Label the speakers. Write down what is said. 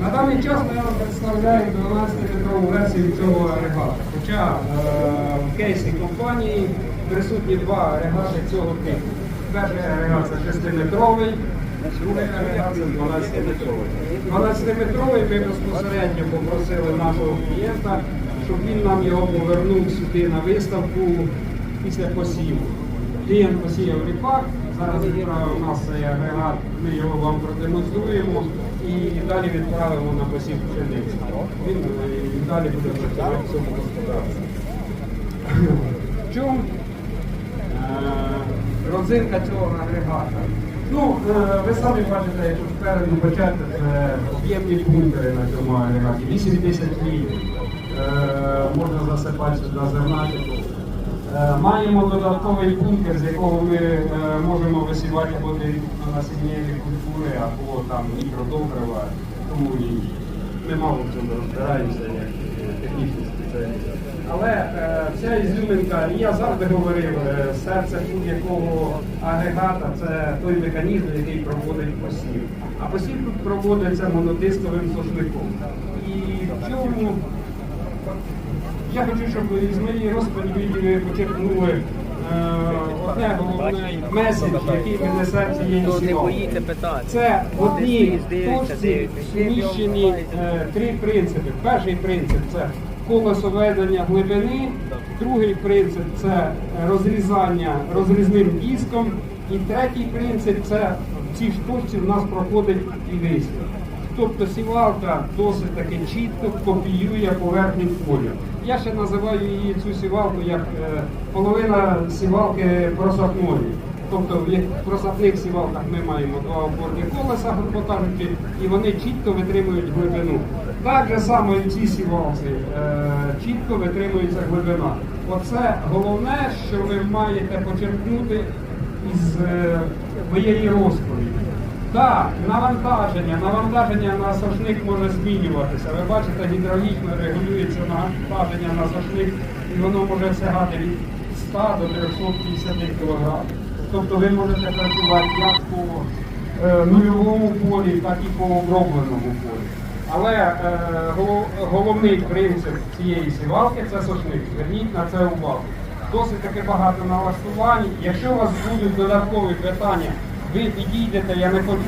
Speaker 1: На даний час ми вам представляємо 12-метрову версію цього агрегата. Хоча е, в кейсі компанії присутні два агрегати цього типу. Перший агрегат це 6-метровий, другий агрегат це 12-метровий. 12-метровий ми безпосередньо попросили нашого клієнта, щоб він нам його повернув сюди на виставку після посіву. Клієнт посіяв ріпак, зараз у нас цей агрегат, ми його вам продемонструємо і далі відправимо на посів пшениці. Він е, і далі буде працювати в цьому господарстві. В чому е, родзинка цього агрегата? Ну, е, ви самі бачите, якщо спереду почати, це об'ємні бункери на цьому агрегаті. 8 тисяч літрів. Е, Можна засипати сюди зернатику. Е, Маємо додатковий бункер, з якого ми е, можемо висівати насіннєві культури або там мікродобрива, тому і ми мало в цьому розбираємося як е, технічні спеціалісти. Але е, ця ізюминка, і я завжди говорив, е, серце будь-якого агрегата це той механізм, який проводить посів. А посів тут проводиться монодисковим сошником. Я хочу, щоб із моєї розповіді ви почерпнули е, одне головне меседж, який ви несе
Speaker 2: боїться питати.
Speaker 1: Це в одній точці суміщені е, три принципи. Перший принцип це колесо ведення глибини, другий принцип це розрізання розрізним диском, і третій принцип це в цій ж точці в нас проходить і висів. Тобто сівалка досить таки чітко копіює поверхню поля. Я ще називаю її цю сівалку як е, половина сівалки просапної. Тобто в просапних сівалках ми маємо два опорні колеса, грубо і вони чітко витримують глибину. Так же само і в цій сівалці е, чітко витримується глибина. Оце головне, що ви маєте почерпнути із е, моєї розповіді. Так, навантаження, навантаження на сошник може змінюватися. Ви бачите, гідравлічно регулюється навантаження на сошник, і воно може сягати від 100 до 350 кг. Тобто ви можете працювати як по е, нульовому полі, так і по обробленому полі. Але е, голов- головний принцип цієї сівалки це сошник. Зверніть на це увагу. Досить таки багато налаштувань. Якщо у вас будуть додаткові питання, ви підійдете, я не хочу